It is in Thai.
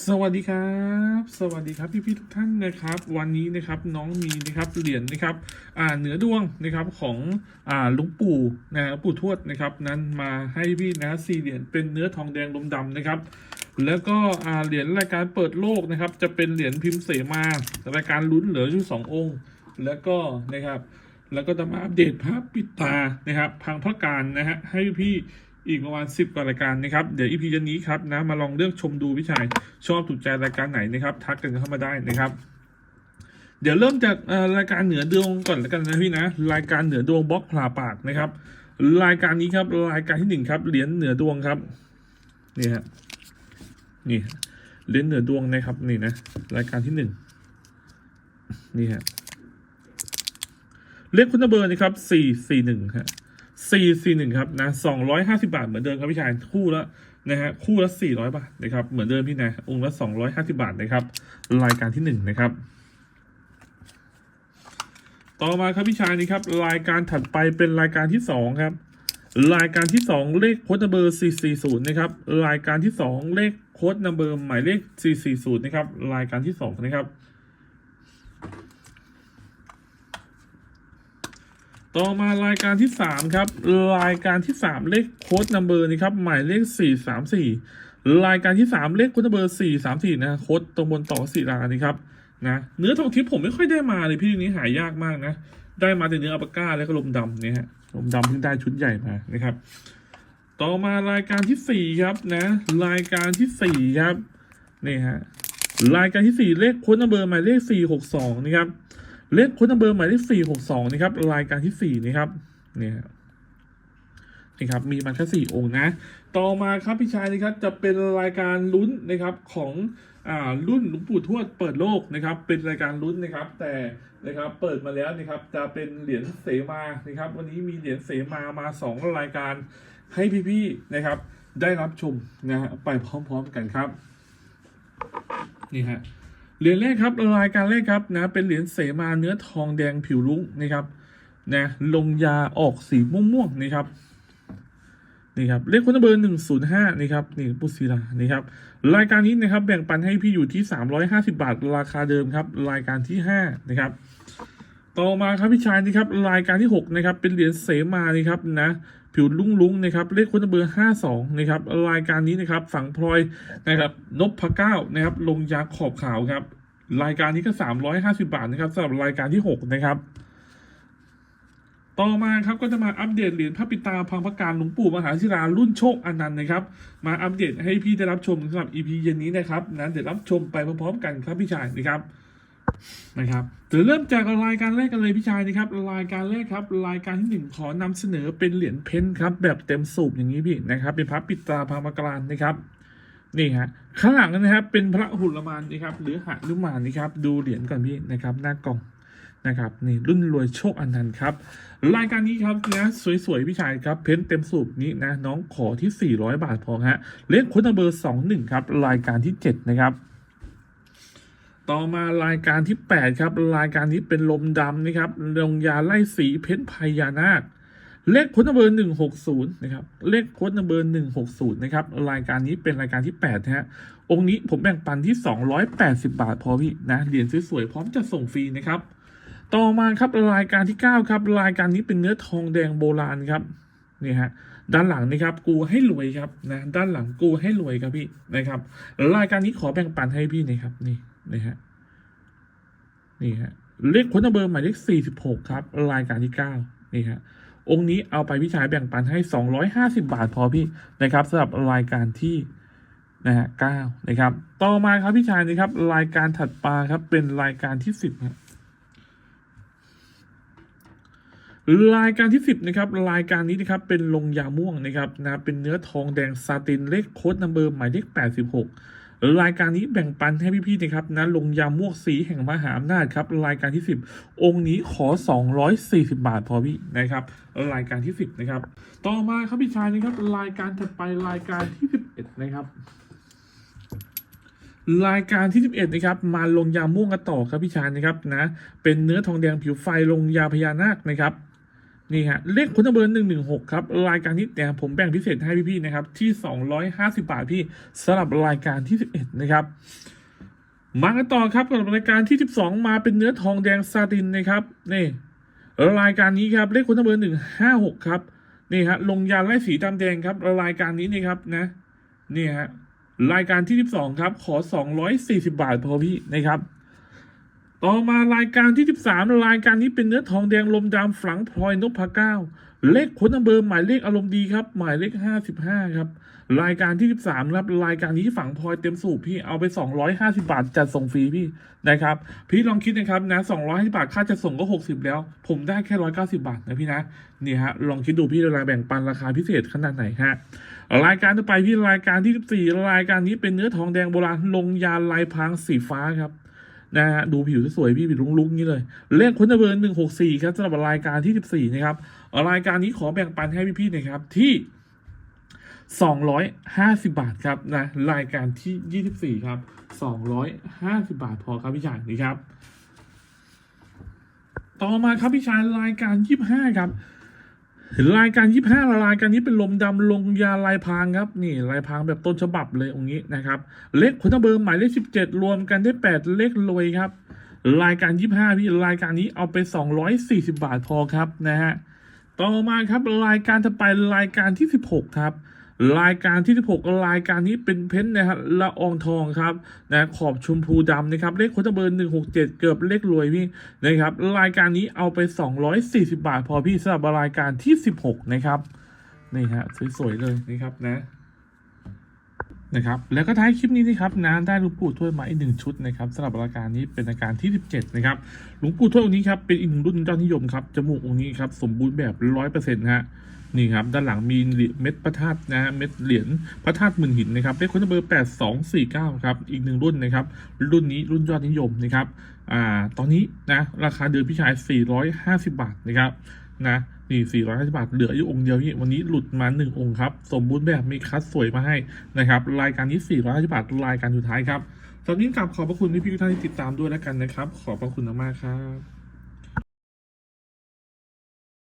สวัสดีครับ สวัสดีครับพี่พี่ๆทุกท่านนะครับ วันนี้นะครับน้องมีนะครับเหรียญนะครับอ่าเหนือดวงนะครับของอ่าลุงปู่นะปู่ทวดนะครับนั้นมาให้พี่นะสี่เหรียญเป็นเนื้อทองแดงลมดำนะครับ แล้วก็อ่าเหรียญรายการเปิดโลกนะครับ จะเป็นเหรียญพิมพ์เสมารายการลุ้นเหลืออยู่สององค์ แล้วก็นะครับ แล้วก็จะมาอัปเดตภาพปิดตานะครับพังพระการนะฮะให้พี่ อีกประมาณ10กว่ารายการนะครับ เดี๋ยวอีพีนี้ครับนะมาลองเลือกชมดูพี่ชายชอบถูกใจรายการไหนนะครับ ทักกันเข้ามาได้นะครับ เดี๋ยวเริ่มจากรายการเหนือดวงก่อนแล้วกันนะพี่นะ รายการเหนือดวงบล็อกผ่าปากนะครับ รายการนี้ครับรายการที่หนึ่งครับเหรียญเหนือดวงครับนี่ฮะนี่เหรียญเหนือดวงนะครับนี่นะรายการที่หนึ่งนี่ฮะเลขคุณเบอร์นะครับสี่สี่หนึ่งฮะ C C หนึ่งครับนะสองร้อยห้าสิบาทเหมือนเดิมครับพี่ชายคู่ละนะฮะคู่ละสี่ร้อยบาทนะครับเหมือนเดิมพี่นาะองค์ละาสิบาทนะครับรายการที่หนึ่งนะครับ ต่อมาครับพี่ชายนี่ครับรายการถัดไปเป็นรายการที่สองครับ รายการที่สองเลขโค้ดเบอร์สี่สี่ศูนย์นะครับรายการที่สองเลขโค้ดนัมเบอร์หมายเลขสี่สี่ศูนย์นะครับรายการที่สองนะครับ ต่อมารายการที่สามครับ รายการที่สามเลขโค้ดนัมเบอร์นี่ครับหมายเลขสี่สามสี่รายการที่สามเลขโค้ดนัมเบอร์สี่สามสี่นะโค้ดตรงบนต่อสี่ลานี่ครับนะเนื้อทองทิพย์ผมไม่ค่อยได้มาเลยพี่นี้หายากมากนะ ได้มาแต่เนื้ออัปก้าแล้วก็ลมดำเนี่ยฮะลมดำเพิ่งได้ชุดใหญ่มานะครับ ต่อมารายการที่สี่ครับนะ รายการที่สี่ครับนี่ฮะรายการที่สี่เลขโค้ดนัมเบอร์หมายเลขสี่หกสองนะครับ เลขโค้ดนัมเบอร์หมายเลขสี่หกสองนะครับรายการที่สี่นะครับเนี่ยนี่ครับมีมันแค่สี่องค์นะ ต่อมาครับพี่ชายนะครับจะเป็นรายการลุ้นนะครับของอ่ารุ่นหลวงปู่ทวดเปิดโลกนะครับ เป็นรายการลุ้นนะครับ แต่นะครับเปิดมาแล้วนะครับจะเป็นเหรียญเสมานะครับ วันนี้มีเหรียญเสมามาสองรายการให้พี่ๆนะครับ ได้รับชมนะฮะไปพร้อมๆกันครับ นี่ฮะ เหรียญแรกครับรายการแรกครับนะเป็นเหรียญเสมาเนื้อทองแดงผิวลุ้งนะครับนะลงยาออกสีม่วงๆนะครับนี่ครับเลขคนเบอร์หนึ่งศูนย์ห้านี่ครับนี่ปุศิลานี่ครับรายการนี้นะครับแบ่งปันให้พี่อยู่ที่สามร้อยห้าสิบาทราคาเดิมครับ รายการที่ห้านะครับ ต่อมาครับพี่ชายนี่ครับรายการที่หกนะครับ เป็นเหรียญเสมานี่ครับนะผิวลุ้งลุงๆนะครับเลขคนเบอร์ห้าสองนะครับรายการนี้นะครับฝังพลอยนะครับนพพะเก้านะครับลงยาขอบขาวครับรายการนี้ก็สามร้อยห้าสิบาทนะครับสำหรับรายการที่หกนะครับ ต่อมาครับก็จะมาอัปเดตเหรียญพระปิตาพังพระการหลวงปู่มหาศิลารุ่นโชคอนันต์นะครับ มาอัปเดตให้พี่ได้รับชมสำหรับ EP เย็นนี้นะครับนะเดี๋ยวรับชมไปพร้อมๆกันครับพี่ชายนะครับ นะครับเดี๋ยวเริ่มจากรายการแรกกันเลยพี่ชายนะครับรายการแรกครับรายการที่หนึ่งขอนำเสนอเป็นเหรียญเพนครับแบบเต็มสูบอย่างนี้พี่นะครับเป็นพระปิตาพังพรารนะครับนี่ฮะข้างหลังนะครับเป็นพระหุลมานนะครับหรือหนุมานนะครับดูเหรียญก่อนพี่นะครับหน้ากล่องนะครับนี่รุ่นรวยโชคอนันต์ครับรายการนี้ครับนะสวยๆพี่ชายครับเพ้นเต็มสูบนี้นะน้องขอที่ 400 บาทพอฮะเลขคนเบอร์ 21 ครับรายการที่ 7 นะครับ ต่อมารายการที่ 8 ครับ รายการนี้เป็นลมดำนะครับลงยาไล่สีเพ้นท์พญานาค เลขโค้นเบอร์หนึ่งหกศูนย์นะครับ เลขโค้นเบอร์หนึ่งหกศูนย์นะครับ รายการนี้เป็นรายการที่แปดนะฮะ องค์นี้ผมแบ่งปันที่สองร้อยแปดสิบาทพอพี่นะ เหรียญสวยๆ พร้อมจะส่งฟรีนะครับ ต่อมาครับรายการที่เก้าครับ รายการนี้เป็นเนื้อทองแดงโบราณครับ นี่ฮะด้านหลังนะครับกูให้รวยครับนะ ด้านหลังกูให้รวยครับพี่นะครับ รายการนี้ขอแบ่งปันให้พี่นะครับนี่ นะฮะนี่ฮะเลขค้ดนัมเบอร์หมายเลขสี่สิบหกครับรายการที่เก้านี่ฮะองค์นี้เอาไปพี่ชายแบ่งปันให้250บาทพอพี่นะครับสำหรับรายการที่นะฮะ9นะครับ ต่อมาครับพี่ชายนะครับ รายการถัดไปครับเป็นรายการที่10ครับรายการที่10นะครับ รายการนี้นะครับเป็นลงยาม่วงนะครับนะเป็นเนื้อทองแดงซาตินเลขโค้ดนัมเบอร์หมายเลข86 รายการนี้แบ่งปันให้พี่ๆนะครับนะลงยาม่วงสีแห่งมหาอำนาจครับรายการที่ 10 องค์นี้ขอ 240 บาทพอพี่นะครับรายการที่ 10นะครับต่อมาครับพี่ชายนะครับรายการถัดไปรายการที่ 11 นะครับรายการที่ 11 นะครับ มาลงยาม่วงกันต่อครับพี่ชายนะครับนะ เป็นเนื้อทองแดงผิวไฟลงยาพญานาคนะครับ นี่ฮะเลขคุณเบอร์หนึ่งหนึ่งหกครับ รายการนี้แต่ผมแบ่งพิเศษให้พี่ๆนะครับ ที่สองร้อยห้าสิบาทพี่สำหรับรายการที่สิบเอ็ดนะครับมากันต่อครับกับรายการที่สิบสองมาเป็นเนื้อทองแดงซาตินนะครับนี่รายการนี้ครับเลขคุณเบอร์หนึ่งห้าหกครับนี่ฮะลงยาไล่สีดำแดงครับรายการนี้นี่ครับนะนี่ฮะรายการที่สิบสองครับ ขอสองร้อยสี่สิบาทพอพี่นะครับ ต่อมารายการที่ 13 รายการนี้เป็นเนื้อทองแดงลมดำฝังพลอยนพเก้าเลขคนอำเบอหมายเลขอารมณ์ดีครับ หมายเลข 55 ครับ รายการที่ 13 ครับ รายการนี้ฝังพลอยเต็มสูบพี่เอาไป 250 บาทจัดส่งฟรีพี่นะครับ พี่ลองคิดนะครับนะ250บาทค่าจัดส่งก็ 60 แล้ว ผมได้แค่ 190 บาทนะพี่นะนี่ฮะลองคิดดูพี่ราแบ่งปันราคาพิเศษขนาดไหนฮะรายการต่อไปพี่รายการที่ 14 รายการนี้เป็นเนื้อทองแดงโบราณลงยาลายพรางสีฟ้าครับ นะฮะดูผิวสวยๆพี่ผิวลุงๆนี้เลย เลขคุณเบอร์หนึ่งหกสี่ครับสำหรับรายการที่สิบสี่นะครับรายการนี้ขอแบ่งปันให้พี่ๆหนะครับที่สองร้อยห้าสิบาทครับนะรายการที่ยี่สิบสี่ครับสองร้อยห้าสิบาทพอครับพี่ชายนี่ครับ ต่อมาครับพี่ชายรายการยี่สิบห้าครับ รายการยี่ห้ารายการนี้เป็นลมดำลงยาลายพรางครับนี่ลายพรางแบบต้นฉบับเลยองค์นี้นะครับ เลขคุณเบอร์หมายเลขสิบเจ็ดรวมกันได้แปดเลขรวยครับ รายการยี่ห้าพี่รายการนี้เอาไปสองร้อยสี่สิบาทพอครับนะฮะต่อมาครับรายการถัดไปรายการที่สิบหกครับ รายการที่ 16 รายการนี้เป็นเพ้นนะครับละอองทองครับนะขอบชมพูดำนะครับเลขโคตเบอร์ 167 เกือบเลขรวยพี่นะครับรายการนี้เอาไป 240 บาท พอพี่สำหรับรายการที่ 16 นะครับนี่ฮะสวยๆเลยนะครับนะนะครับแล้วก็ท้ายคลิปนี้นะครับนะได้หลวงปู่ถ้วยมาอีกหนึ่งชุดนะครับสำหรับรายการนี้เป็นรายการที่ 17นะครับหลวงปู่ถ้วยองค์นี้ครับเป็นอีกหนึ่งรุ่นยอดนิยมครับจมูกองค์นี้ครับสมบูรณ์แบบร้อยเปอร์เซ็นต์ฮะ นี่ครับด้านหลังมีเม็ดพระธาตุนะฮะเม็ดเหรียญพระธาตุหมื่นหินนะครับเลขคนเบอร์แปดสองสี่เก้าครับ อีกหนึ่งรุ่นนะครับ รุ่นนี้รุ่นยอดนิยมนะครับอ่าตอนนี้นะราคาเดือนพี่ชายสี่ร้อยห้าสิบาทนะครับนะนี่สี่ร้อยห้าสิบาท เหลืออยู่องค์เดียวพี่วันนี้หลุดมาหนึ่งองค์ครับ สมบูรณ์แบบมีคัดสวยมาให้นะครับ รายการนี้สี่ร้อยห้าสิบาท รายการสุดท้ายครับตอนนี้กลับขอบพระคุณที่พี่ทุกท่านที่ติดตามด้วยแล้วกันนะครับ ขอบพระคุณมากครับ